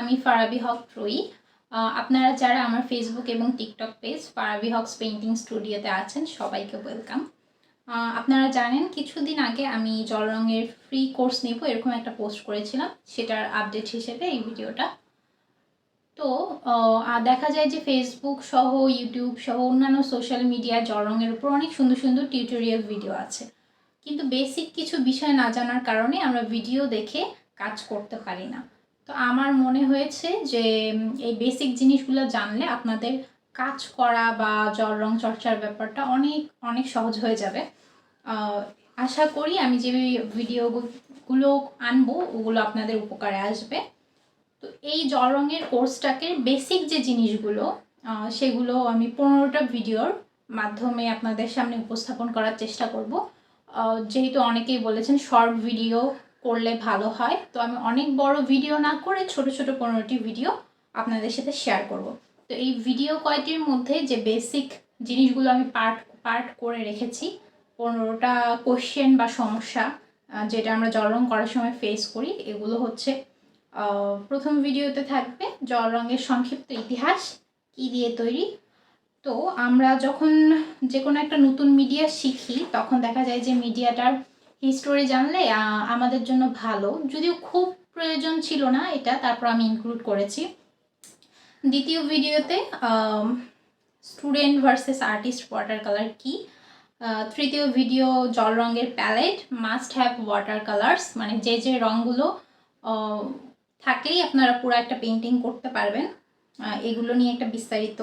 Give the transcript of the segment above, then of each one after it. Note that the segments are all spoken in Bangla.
আমি ফারাবি হক রুই। আপনারা যারা আমার ফেসবুক এবং TikTok page Farabi Haque's painting স্টুডিওতে আছেন, সবাইকে ওয়েলকাম আপনারা জানেন, কিছুদিন আগে আমি জল রঙের ফ্রি কোর্স নেব এরকম একটা পোস্ট করেছিলাম, সেটার আপডেট হিসেবে এই ভিডিওটা। তো দেখা যায় যে ফেসবুক সহ ইউটিউব সহ, অন্যান্য সোশ্যাল মিডিয়া জল রঙের উপর অনেক সুন্দর সুন্দর টিউটোরিয়াল ভিডিও আছে। কিন্তু বেসিক কিছু বিষয় না জানার কারণে আমরা ভিডিও দেখে কাজ করতে পারি না। তো আমার মনে হয়েছে যে এই বেসিক জিনিসগুলো জানলে আপনাদের কাজ করা বা জল রং চর্চার ব্যাপারটা অনেক অনেক সহজ হয়ে যাবে। আশা করি আমি যে ভিডিওগুলো আনব, ওগুলো আপনাদের উপকারে আসবে। তো এই জল রঙের কোর্সটাকে বেসিক যে জিনিসগুলো সেগুলো আমি পনেরোটা ভিডিওর মাধ্যমে আপনাদের সামনে উপস্থাপন করার চেষ্টা করব। যেহেতু অনেকেই বলেছেন শর্ট ভিডিও করলে ভালো হয়। তো আমি অনেক বড় ভিডিও না করে ছোট ছোট পনেরোটি ভিডিও আপনাদের সাথে শেয়ার করব। তো এই ভিডিও কয়টির মধ্যে যে বেসিক জিনিসগুলো আমি পার্ট পার্ট করে রেখেছি, পনেরোটা কোশ্চেন বা সমস্যা যেটা আমরা জল রং করার সময় ফেস করি, এগুলো হচ্ছে প্রথম ভিডিওতে থাকবে জল রঙের সংক্ষিপ্ত ইতিহাস, কী দিয়ে তৈরি? তো আমরা যখন যে কোনো একটা নতুন মিডিয়া শিখি, তখন দেখা যায় যে মিডিয়াটার হিস্টোরি জানলে আমাদের জন্য ভালো। যদিও খুব প্রয়োজন ছিল না এটা, তারপর আমি ইনক্লুড করেছি। দ্বিতীয় ভিডিওতে student versus artist water colour কি? তৃতীয় ভিডিও জল রঙের palette must have water colours মানে যে যে রঙগুলো থাকলেই আপনারা পুরো একটা পেন্টিং করতে পারবেন। এগুলো নিয়ে একটা বিস্তারিত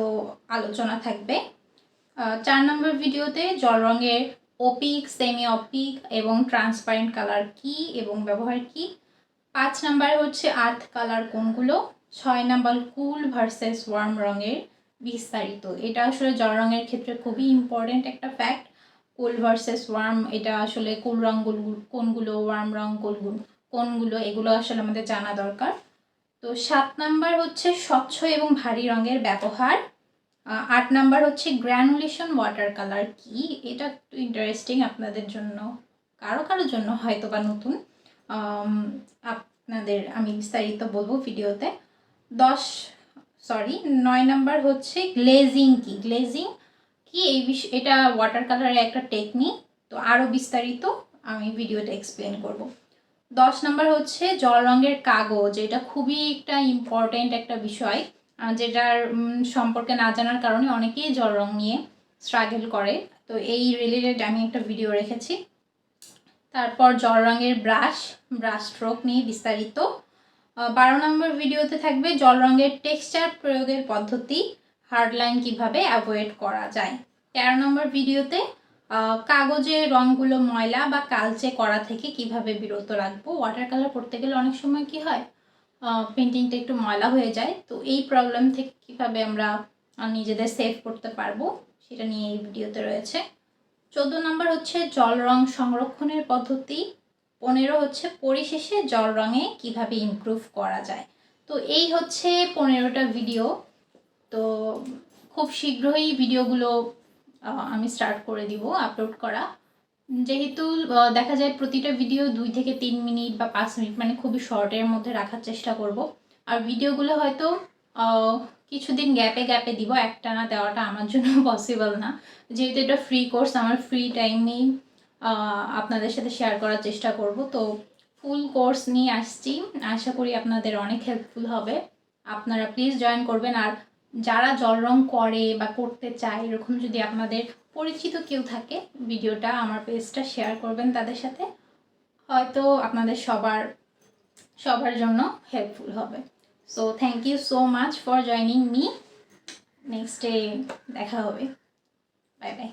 আলোচনা থাকবে। চার নম্বর ভিডিওতে জল রঙের ওপিক সেমি অপিক এবং ট্রান্সপারেন্ট কালার কি এবং ব্যবহার কি? পাঁচ নাম্বারে হচ্ছে আর্থ কালার কোনগুলো? ছয় নাম্বার কুল ভার্সেস ওয়ার্ম রঙের বিস্তারিত। এটা আসলে জল রঙের ক্ষেত্রে খুবই ইম্পর্ট্যান্ট একটা ফ্যাক্ট কুল ভার্সেস ওয়ার্ম এটা আসলে কুল রঙগুলো কোনগুলো ওয়ার্ম রং কোনগুলো কোনগুলো, এগুলো আসলে আমাদের জানা দরকার। তো সাত নাম্বার হচ্ছে স্বচ্ছ এবং ভারী রঙের ব্যবহার। আট নাম্বার হচ্ছে গ্র্যানুলেশন ওয়াটার কালার কি? এটা একটু ইন্টারেস্টিং আপনাদের জন্য, কারও কারোর জন্য হয়তো বা নতুন আপনাদের, আমি বিস্তারিত বলব ভিডিওতে। দশ সরি নয় নাম্বার হচ্ছে গ্লেজিং কি? গ্লেজিং কি? এই বিষয় এটা ওয়াটার কালারের একটা টেকনিক তো আরও বিস্তারিত আমি ভিডিওতে এক্সপ্লেন করব। দশ নাম্বার হচ্ছে জল রঙের কাগজ। এটা খুবই একটা ইম্পর্ট্যান্ট একটা বিষয়। যেটার সম্পর্কে না জানার কারণে অনেকেই জল রং নিয়ে স্ট্রাগল করে। তো এই রিলেটেড আমি একটা ভিডিও রেখেছি। তারপর জল রঙের ব্রাশ ব্রাশ স্ট্রোক নিয়ে বিস্তারিত। বারো নম্বর ভিডিওতে থাকবে জল রঙের টেক্সচার প্রয়োগের পদ্ধতি হার্ড লাইন কীভাবে অ্যাভয়েড করা যায়। তেরো নম্বর ভিডিওতে আহ, কাগজের রঙগুলো ময়লা বা কালচে করা থেকে কীভাবে বিরত রাখব? ওয়াটার কালার করতে গেলে অনেক সময় কি হয়? পেন্টিংটা একটু ময়লা হয়ে যায়। তো এই প্রবলেম থেকে কীভাবে আমরা নিজেদের সেভ করতে পারব, সেটা নিয়ে এই ভিডিওতে রয়েছে। চোদ্দ নম্বর হচ্ছে জল রং সংরক্ষণের পদ্ধতি। পনেরো হচ্ছে পরিশেষে জল রঙে কীভাবে ইমপ্রুভ করা যায়। তো এই হচ্ছে পনেরোটা ভিডিও তো খুব শীঘ্রই ভিডিওগুলো আমি স্টার্ট করে দিব আপলোড করা। যেহেতু দেখা যায় প্রতিটা ভিডিও দুই থেকে তিন মিনিট বা পাঁচ মিনিট মানে খুবই শর্টের মধ্যে রাখার চেষ্টা করব। আর ভিডিওগুলো হয়তো কিছুদিন গ্যাপে গ্যাপে দিব একটানা দেওয়াটা আমার জন্য পসিবল না। যেহেতু এটা ফ্রি কোর্স আমার ফ্রি টাইমেই আপনাদের সাথে শেয়ার করার চেষ্টা করব। তো ফুল কোর্স নিয়ে আসছি। আশা করি আপনাদের অনেক হেল্পফুল হবে। আপনারা প্লিজ জয়েন করবেন। আর যারা জল রং করে বা করতে চায়, এরকম যদি আপনাদের পরিচিত কেউ থাকে, ভিডিওটা আমার পেজটা শেয়ার করবেন তাদের সাথে, হয়তো আপনাদের সবার সবার জন্য হেল্পফুল হবে। So thank you so much for joining me next day দেখা হবে। Bye bye